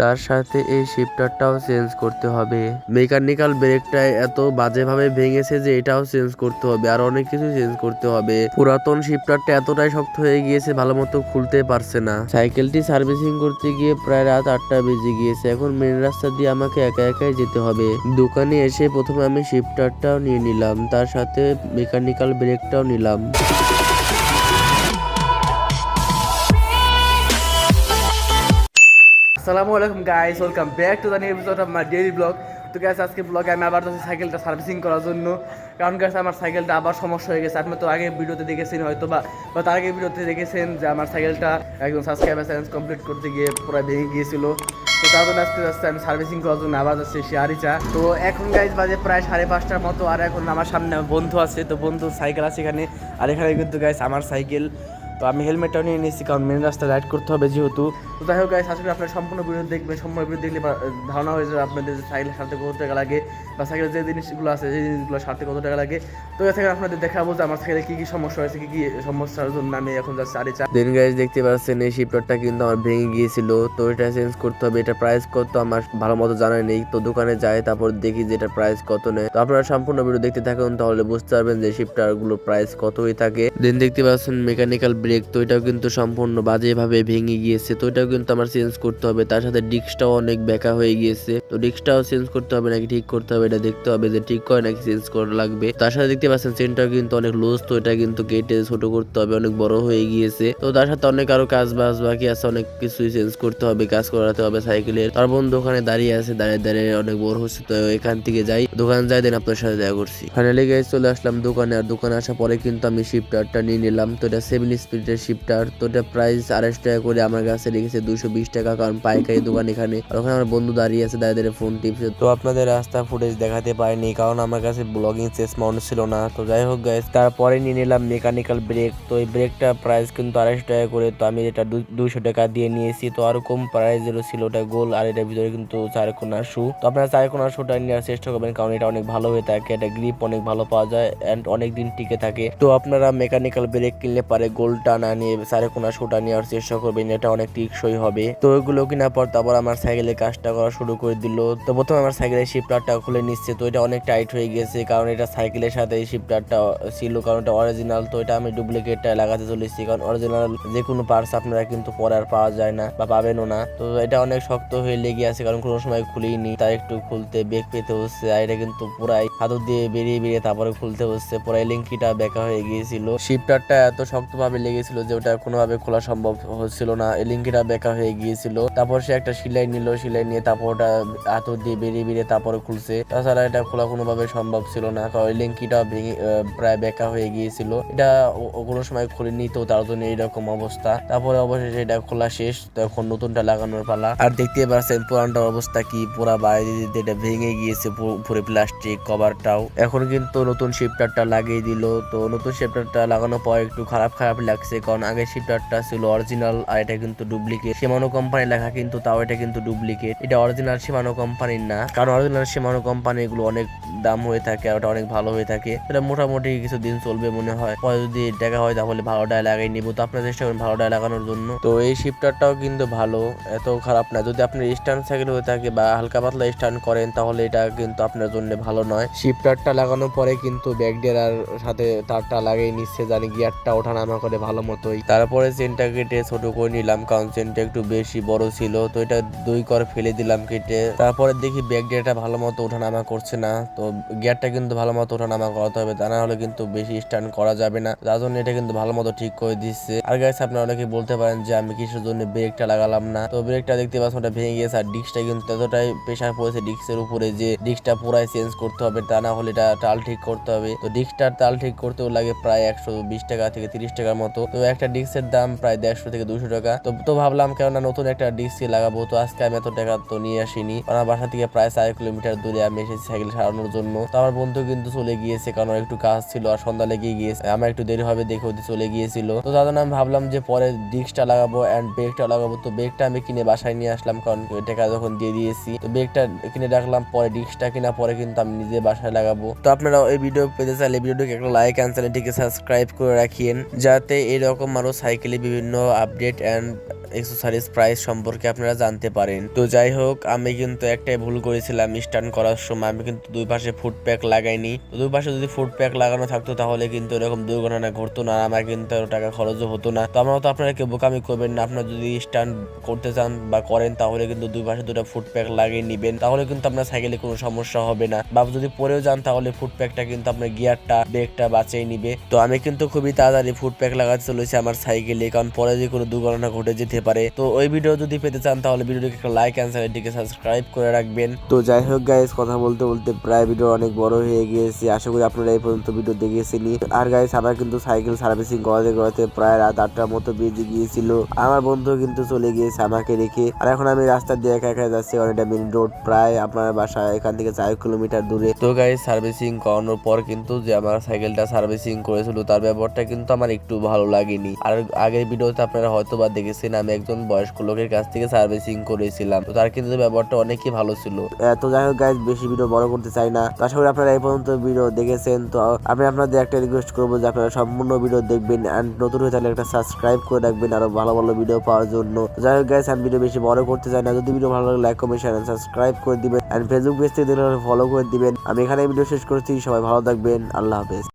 তার সাথে এই শিফটারটাও চেঞ্জ করতে হবে। মেকানিক্যাল ব্রেকটা এত বাজেভাবে ভেঙেছে যে এটাও চেঞ্জ করতে হবে আর অনেক কিছু চেঞ্জ করতে হবে। পুরাতন শিফটারটা এতটাই শক্ত হয়ে গিয়েছে ভালো মতো খুলতে পারছে না। সাইকেলটি সার্ভিসিং করতে গিয়ে প্রায় রাত আটটা বেজে গিয়েছে। এখন মেন রাস্তা দিয়ে আমাকে একা একাই যেতে হবে। দোকানে এসে প্রথমে আমি শিফটারটাও নিয়ে নিলাম, তার সাথে মেকানিক্যাল ব্রেকটাও নিলাম। আসসালামু আলাইকুম guys welcome back to the new episode of my daily vlog তো গ্যাস আজকে ব্লগে আমি আবার যাচ্ছি সাইকেলটা সার্ভিসিং করার জন্য। কারণ গ্যাস আমার সাইকেলটা আবার সমস্যা হয়ে গেছে। আপনি তো আগে ভিডিওতে দেখেছেন হয়তো বা বা তার আগে ভিডিওতে দেখেছেন যে আমার সাইকেলটা একদম সাবস্ক্রাইবার চ্যালেঞ্জ কমপ্লিট করতে গিয়ে পুরো ভেঙে গিয়েছিল। তো তার জন্য আজকে যাচ্ছে আমি সার্ভিসিং করার জন্য। আবার যাচ্ছি শিয়ারিচা তো এখন গাইজ বাজে প্রায় সাড়ে পাঁচটার মতো। আর এখন আমার সামনে বন্ধু আছে। তো বন্ধু সাইকেল আছে এখানে। আর এখানে কিন্তু গাইজ আমার সাইকেল। তো আমি হেলমেটটাও নিয়ে নিয়েছি, কারণ মেন রাস্তায় রাইড করতে হবে যেহেতু। তো যাই হোক গাইস আজকে আপনার সম্পূর্ণ ভিডিও দেখবেন, সম্পূর্ণ ভিডিও দেখলে ধারণা হয়ে যাবে আপনাদের যে সাইকেলের সাথে কত টাকা লাগে, বা সাইকেলের যে জিনিসগুলো আছে সেই জিনিসগুলো সাথে কত টাকা লাগে। তো এ থেকে আপনাদের দেখাবো যে আমার সাইকেলে কী কী সমস্যা হয়েছে, কী কী সমস্যার জন্য আমি এখন যাচ্ছি আরে চা দেন গাইজ দেখতে পাচ্ছেন, এই শিফটারটা কিন্তু আমার ভেঙে গিয়েছিল। তো এটা চেঞ্জ করতে হবে, এটা প্রাইস কত আমার ভালো মতো জানা নেই। তো দোকানে যাই, তারপর দেখি যে এটা প্রাইস কত নেয়। তো আপনারা সম্পূর্ণ ভিডিও দেখতে থাকুন, তাহলে বুঝতে পারবেন যে শিফটারগুলো প্রাইস কত হয়ে থাকে। দেন দেখতে পাচ্ছেন মেকানিক্যাল ব্রেক তো এটাও কিন্তু সম্পূর্ণ বাজেভাবে ভেঙে গিয়েছে। তো এটাও কিন্তু আমার চেঞ্জ করতে হবে। তার সাথে ডিস্কটাও অনেক বেঁকা হয়ে গিয়েছে। তো ডিস্কটাও চেঞ্জ করতে হবে নাকি ঠিক করতে হবে এটা দেখতে হবে যে ঠিক করে নাকি চেঞ্জ করা লাগবে। তার সাথে দেখতে পাচ্ছেন চেনটাও কিন্তু অনেক লুজ তো এটা কিন্তু কেটে ছোট করতে হবে, অনেক বড় হয়ে গিয়েছে। তো তার সাথে অনেক আরও কাজ বাজ বাকি আছে, অনেক কিছুই চেঞ্জ করতে হবে, কাজ করাতে হবে সাইকেলের তার বন্ধু ওখানে দাঁড়িয়ে আছে, দাঁড়িয়ে দাঁড়িয়ে অনেক বড় হচ্ছে, তো এখান থেকে যাই। দোকান যাই দেন আপনার সাথে দেখা করছি। ফাইনালি গাইজ চলে আসলাম দোকানে, আর দোকানে আসার পরে কিন্তু আমি শিফটারটা নিয়ে নিলাম। তো এটা সেভেন স্পিডের শিফটার তো এটা প্রাইস আড়াইশো টাকা করে আমার কাছে রেখেছে দুশো বিশ টাকা, কারণ পাইকারি দোকান এখানে। আর ওখানে আমার বন্ধু দাঁড়িয়ে আছে দাঁড়িয়ে ফোন টিপছে তো আপনাদের রাস্তা ফুটেজ দেখাতে পারিনি, কারণ আমার কাছে ব্লগিং শেষ মাউন্ট ছিল না। তো যাই হোক গাইজ তারপরে নিয়ে নিলাম মেকানিক্যাল ব্রেক তো এই ব্রেকটা প্রাইস কিন্তু আড়াইশো টাকা করে, তো আমি এটা দুশো টাকা দিয়ে নিয়েছি। তো আরও কম প্রাইসেরও ছিল, ওটা গোল আর এটার ভিতরে কিন্তু চার কোনা শু তো আপনারা চার কোনা শুটা নেওয়ার চেষ্টা করবেন, কারণ এটা অনেক ভালো হয়ে থাকে, এটা গ্রিপ অনেক ভালো পাওয়া যায় অ্যান্ড অনেক দিন টিকে থাকে। তো আপনারা মেকানিক্যাল ব্রেক কিনলে পারে গোলটা না নিয়ে চার কোনা শুটা নেওয়ার চেষ্টা করবেন এটা অনেক টিকসই হবে। তো ওইগুলো কেনার পর তারপর আমার সাইকেলের কাজটা করা শুরু করে দিল। তো প্রথমে আমার সাইকেলের শিপটারটা খুলে নিচ্ছে, তো এটা অনেক টাইট হয়ে গেছে, কারণ এটা সাইকেলের সাথে এই ছিল, কারণ এটা অরিজিনাল তো এটা আমি ডুপ্লিকেটটা লাগাতে চলেছি, কারণ অরিজিনাল যে কোনো পার্টস আপনারা কিন্তু পরে আর পাওয়া যায় না বা পাবেনও না। তো এটা অনেক শক্ত হয়ে লেগে আছে, কারণ কোনো সময় খুলিনি, তাই একটু খুলতে বেগ পেতে হচ্ছে, আর এটা কিন্তু পুরাই হাতর দিয়ে বেরিয়ে বেরিয়ে তারপরে খুলতে হচ্ছে, পুরাই লিঙ্কিটা বেঁকা হয়ে গিয়েছিল। শিপটারটা এত শক্তভাবে লেগেছিল যে ওটা কোনোভাবে খোলা সম্ভব হচ্ছিল না। এই লিঙ্কিটা বেঁকা হয়ে গিয়েছিল। তারপর সে একটা সিলাই নিল, সিলাই নিয়ে তারপর ওটা হাতর দিয়ে বেরিয়ে বেরিয়ে তারপরে খুলছে। তাছাড়া এটা খোলা কোনোভাবে সম্ভব ছিল না, কারণ এই লিঙ্কিটা প্রায় বেঁকা হয়ে গিয়েছিল। এটা কোনো সময় খুলিনি তো তার জন্য এইরকম অবস্থা। তারপরে অবশেষে এটা খোলা শেষ, তখন নতুনটা লাগানোর পালা। আর দেখতে পাচ্ছেন পুরানটার অবস্থা কি, পুরা বাইরে দিতে এটা ভেঙে গিয়েছে পুরো প্লাস্টিক কভারটাও। এখন কিন্তু নতুন শিফটারটা লাগিয়ে দিল। তো নতুন শিফটারটা লাগানোর পর একটু খারাপ খারাপ লাগছে, কারণ আগে শিফটারটা ছিল অরিজিনাল আর এটা কিন্তু ডুপ্লিকেট সীমানো কোম্পানি লেখা কিন্তু তাও এটা কিন্তু ডুপ্লিকেট এটা অরিজিনাল সীমানো কোম্পানির না, কারণ অরিজিনাল সীমানো কোম্পানি এগুলো অনেক দাম হয়ে থাকে আর ওটা অনেক ভালো হয়ে থাকে। এটা মোটামুটি কিছু দিন চলবে মনে হয়। পরে যদি টাকা হয় তাহলে ভালোটা লাগাই নিব। তো আপনারা চেষ্টা করবেন ভালোটা লাগানোর জন্য। তো এই শিফটারটাও কিন্তু ভালো, এত খারাপ না। যদি আপনি স্ট্যান্ড সাইকেল হয়ে থাকে বা হালকা পাতলা স্ট্যান্ড করেন, তাহলে এটা কিন্তু আপনার জন্য ভালো নয়। শিফটারটা লাগানোর পরে কিন্তু ব্যাগ ব্যাগডেরার সাথে তারটা লাগিয়ে নিচ্ছে, জানি গিয়ারটা ওঠানামা করে ভালো মতোই। তারপরে চেনটা কেটে ছোট করে নিলাম, কারণ চেনটা একটু বেশি বড় ছিল, তো এটা দুই করে ফেলে দিলাম কেটে। তারপরে দেখি ব্যাগডেরাটা ভালো মতো ওঠানামা করছে না, তো গিয়ারটা কিন্তু ভালো মতো ওঠানামা করাতে হবে, তা না হলে কিন্তু বেশি স্ট্যান্ড করা যাবে না। যার জন্য এটা কিন্তু ভালো মতো ঠিক করে দিচ্ছে। আর গাইস আপনারা অনেকে বলতে পারেন যে আমি কিসের জন্য ব্রেকটা লাগালাম না? তো ব্রেকটা দেখতে পাচ্ছেন ওটা ভেঙে গেছে, আর ডিস্কটা কিন্তু এতটাই প্রেশার পড়েছে ডিস্কের উপরে যে ডিস্কটা পুরাই চেঞ্জ করতে হবে, তা না হলে এটা টাল ঠিক করতে হবে। তো ডিস্কটার তাল ঠিক করতেও লাগে প্রায় একশো বিশ টাকা থেকে তিরিশ টাকার মতো। তো একটা ডিস্কের দাম প্রায় দেড়শো থেকে দুশো টাকা। তো তো ভাবলাম কেননা নতুন একটা ডিস্ক লাগাবো, তো আজকে আমি এত টাকা তো নিয়ে আসিনি। আমার বাসা থেকে প্রায় চার কিলোমিটার দূরে আমি এসেছি সাইকেল সারানোর জন্য। তো আমার বন্ধু কিন্তু চলে গিয়েছে, কারণ একটু কাজ ছিল আর সন্ধ্যা লেগে গিয়েছে। আমার একটু দেরি হবে, দেখে ওদের চলে গিয়েছিল। তো তার আমি ভাবলাম যে পরে ডিস্কটা লাগাবো অ্যান্ড ব্রেকটা লাগাবো। তো ব্রেকটা আমি কিনে বাসায় নিয়ে আসলাম, কারণ টাকা যখন দিয়ে দিয়েছি, তো ব্রেকটা কিনে রাখলাম, পরে ডিস্কটা কিনা, পরে কিন্তু আমি নিজে বাসায় লাগাবো। তো আপনারা এই ভিডিও পেতে চাইলে ভিডিওটিকে একটা লাইক অ্যান্ড চ্যানেলটিকে সাবস্ক্রাইব করে রাখিয়েন, যাতে এরকম আরও সাইকেলে বিভিন্ন আপডেট অ্যান্ড এক্সেসরিজ প্রাইস সম্পর্কে আপনারা জানতে পারেন। তো যাই হোক, আমি কিন্তু একটাই ভুল করেছিলাম স্টান্ট করার সময়। আমি কিন্তু দুই পাশে ফুট প্যাক লাগাইনি। দুই পাশে যদি ফুট প্যাক লাগানো থাকতো, তাহলে কিন্তু এরকম দুর্ঘটনা ঘটতো না আমার কিন্তু টাকা খরচও হতো না। তো আমার তো আপনারা কেউ বোকামি করবেন না। আপনারা যদি স্টান্ট করতে চান বা করেন, তাহলে কিন্তু দুই পাশে দুটো ফুট প্যাক লাগিয়ে নিবেন। তাহলে কিন্তু আপনার সাইকেলে কোনো সমস্যা হবে না। বা যদি পরেও যান, তাহলে ফুট প্যাকটা কিন্তু আপনার গিয়ারটা ব্রেকটা বাঁচিয়ে নিবে। তো আমি কিন্তু খুবই তাড়াতাড়ি ফুট প্যাক লাগাতে চলেছি আমার সাইকেলে কারণ পরে যদি কোনো দুর্ঘটনা ঘটে যেতে পারে। তো ওই ভিডিও যদি পেতে চান তাহলে ভিডিওটিকে একটা লাইক অ্যান্ড চ্যানেলটিকে সাবস্ক্রাইব করে রাখবেন। তো যাই হোক গাইস কথা বলতে বলতে প্রায় ভিডিও অনেক বড় হয়ে গিয়েছে। আশা করি আপনারা এই পর্যন্ত ভিডিও দেখেছেনই। আর গাইস আমার কিন্তু সাইকেল সার্ভিসিং করাতে করাতে প্রায় রাত আটটার মতো বেজে গিয়েছিল। আমার বন্ধু কিন্তু চলে গিয়েছে আমাকে রেখে। আর এখন আমি রাস্তা দিয়ে একা একা যাচ্ছি এটা মেন রোড প্রায় আপনার বাসা এখান থেকে চার কিলোমিটার দূরে। তো গাইস সার্ভিসিং করানোর পর কিন্তু যে আমার সাইকেলটা সার্ভিসিং করেছিল তার ব্যবহারটা কিন্তু আমার একটু ভালো লাগেনি। আর আগের ভিডিওতে আপনারা হয়তো বা দেখেছেন আমি একজন বয়স্ক লোকের কাছ থেকে সার্ভিসিং করেছিলাম। তো তার কিন্তু ব্যবহারটা অনেকই ভালো ছিল। তো যাই হোক গাইজ বেশি ভিডিও বড় করতে চাই না। তো আশা করি আপনারা এই পর্যন্ত ভিডিও দেখেছেন। তো আমি আপনাদের একটা রিকোয়েস্ট করব যে আপনারা সম্পূর্ণ ভিডিও দেখবেন অ্যান্ড নতুন হয়ে তাহলে একটা সাবস্ক্রাইব করে রাখবেন আরও ভালো ভালো ভিডিও পাওয়ার জন্য। যাই হোক গাইজ আমি ভিডিও বেশি বড় করতে চাই না। যদি ভিডিও ভালো লাগে লাইক কমেন্ট শেয়ার সাবস্ক্রাইব করে দিবেন। অ্যান্ড ফেসবুক পেজ থেকে ফলো করে দিবেন। আমি এখানে ভিডিও শেষ করছি। সবাই ভালো থাকবেন। আল্লাহ হাফেজ।